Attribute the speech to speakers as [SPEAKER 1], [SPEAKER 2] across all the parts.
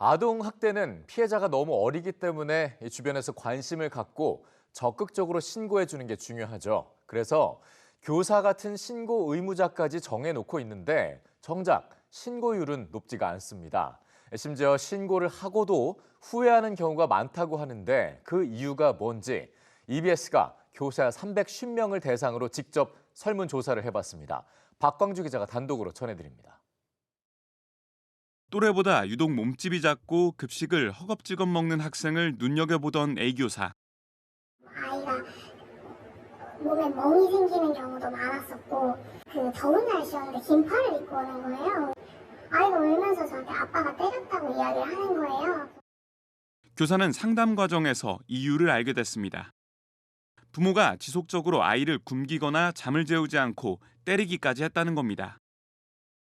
[SPEAKER 1] 아동 학대는 피해자가 너무 어리기 때문에 이 주변에서 관심을 갖고 적극적으로 신고해 주는 게 중요하죠. 그래서 교사 같은 신고 의무자까지 정해놓고 있는데 정작 신고율은 높지가 않습니다. 심지어 신고를 하고도 후회하는 경우가 많다고 하는데 그 이유가 뭔지 EBS가 교사 350명을 대상으로 직접 설문조사를 해봤습니다. 박광주 기자가 단독으로 전해드립니다.
[SPEAKER 2] 또래보다 유독 몸집이 작고 급식을 허겁지겁 먹는 학생을 눈여겨보던 A교사.
[SPEAKER 3] 아이가 몸에 멍이 생기는 경우도 많았었고 그 더운 날씨였는데 긴팔을 입고 오는 거예요. 아이가 울면서 저한테 아빠가 때렸다고 이야기를 하는 거예요.
[SPEAKER 2] 교사는 상담 과정에서 이유를 알게 됐습니다. 부모가 지속적으로 아이를 굶기거나 잠을 재우지 않고 때리기까지 했다는 겁니다.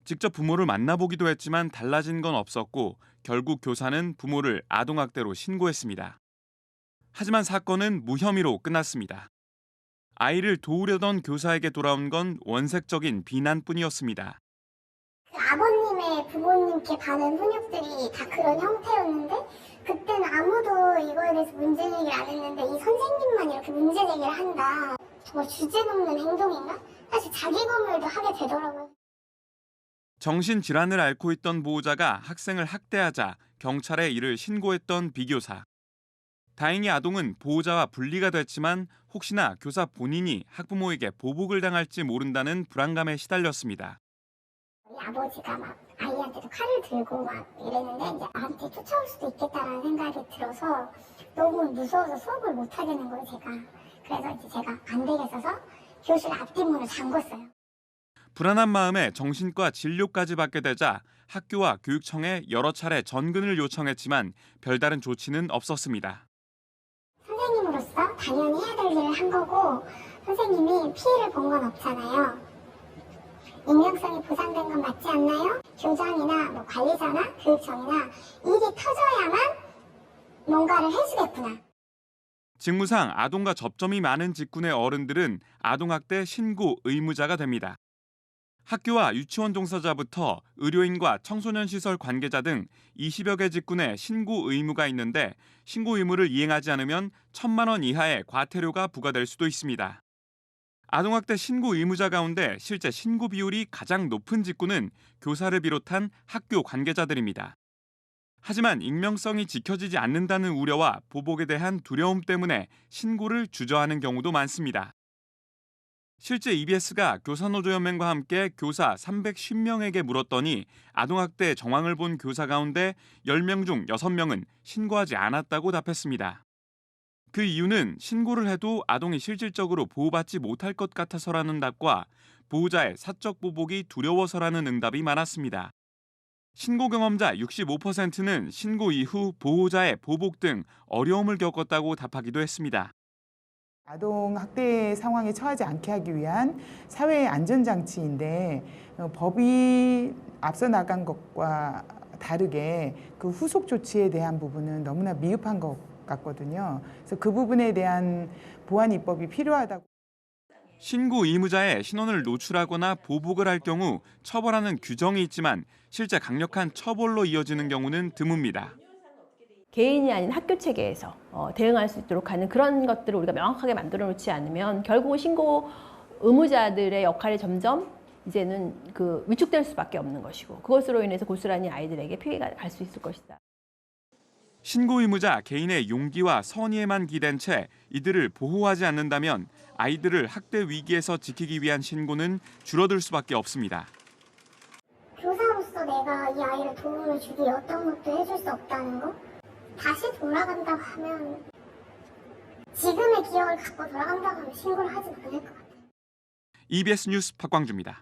[SPEAKER 2] 직접 부모를 만나보기도 했지만 달라진 건 없었고 결국 교사는 부모를 아동학대로 신고했습니다. 하지만 사건은 무혐의로 끝났습니다. 아이를 도우려던 교사에게 돌아온 건 원색적인 비난뿐이었습니다.
[SPEAKER 3] 그 아버님의 부모님께 받은 훈육들이 다 그런 형태였는데 그때는 아무도 이거에 대해서 문제 제기를 안 했는데 이 선생님만 이렇게 문제 제기를 한다. 정말 주제 넘는 행동인가? 사실 자기 검열도 하게 되더라고요.
[SPEAKER 2] 정신질환을 앓고 있던 보호자가 학생을 학대하자 경찰에 이를 신고했던 비교사. 다행히 아동은 보호자와 분리가 됐지만 혹시나 교사 본인이 학부모에게 보복을 당할지 모른다는 불안감에 시달렸습니다.
[SPEAKER 3] 아버지가 막 아이한테도 칼을 들고 막 이랬는데 이제 나한테 쫓아올 수도 있겠다라는 생각이 들어서 너무 무서워서 수업을 못 하겠는 거예요 제가 그래서 이제 제가 안 되겠어서 교실 앞뒷문을 잠궜어요
[SPEAKER 2] 불안한 마음에 정신과 진료까지 받게 되자 학교와 교육청에 여러 차례 전근을 요청했지만 별다른 조치는 없었습니다.
[SPEAKER 3] 선생님으로서 당연히 해야 될 일을 한 거고 선생님이 피해를 본 건 없잖아요 익명성이 보장된 건 맞지 않나요? 교장이나 뭐 관리자나 교육청이나 일이 터져야만 뭔가를 해주겠구나
[SPEAKER 2] 직무상 아동과 접점이 많은 직군의 어른들은 아동학대 신고 의무자가 됩니다. 학교와 유치원 종사자부터 의료인과 청소년 시설 관계자 등 20여 개 직군에 신고 의무가 있는데 신고 의무를 이행하지 않으면 천만 원 이하의 과태료가 부과될 수도 있습니다. 아동학대 신고 의무자 가운데 실제 신고 비율이 가장 높은 직군은 교사를 비롯한 학교 관계자들입니다. 하지만 익명성이 지켜지지 않는다는 우려와 보복에 대한 두려움 때문에 신고를 주저하는 경우도 많습니다. 실제 EBS가 교사노조연맹과 함께 교사 310명에게 물었더니 아동학대 정황을 본 교사 가운데 10명 중 6명은 신고하지 않았다고 답했습니다. 그 이유는 신고를 해도 아동이 실질적으로 보호받지 못할 것 같아서라는 답과 보호자의 사적 보복이 두려워서라는 응답이 많았습니다. 신고 경험자 65%는 신고 이후 보호자의 보복 등 어려움을 겪었다고 답하기도 했습니다.
[SPEAKER 4] 아동 학대 상황에 처하지 않게 하기 위한 사회의 안전장치인데 어, 법이 앞서 나간 것과 다르게 그 후속 조치에 대한 부분은 너무나 미흡한 것 같거든요. 그래서 그 부분에 대한 보완 입법이 필요하다고.
[SPEAKER 2] 신고 의무자의 신원을 노출하거나 보복을 할 경우 처벌하는 규정이 있지만 실제 강력한 처벌로 이어지는 경우는 드뭅니다.
[SPEAKER 5] 개인이 아닌 학교 체계에서 어, 대응할 수 있도록 하는 그런 것들을 우리가 명확하게 만들어 놓지 않으면 결국 신고 의무자들의 역할이 점점 이제는 그 위축될 수밖에 없는 것이고 그것으로 인해서 고스란히 아이들에게 피해가 갈 수 있을 것이다.
[SPEAKER 2] 신고 의무자 개인의 용기와 선의에만 기댄 채 이들을 보호하지 않는다면 아이들을 학대 위기에서 지키기 위한 신고는 줄어들 수밖에 없습니다.
[SPEAKER 3] 교사로서 내가 이 아이를 도움을 주기 어떤 것도 해줄 수 없다는 거? 다시 돌아간다고 하면 지금의 기억을 갖고 돌아간다고 하면 신고를 하진 않을 것 같아요.
[SPEAKER 2] EBS 뉴스 박광주입니다.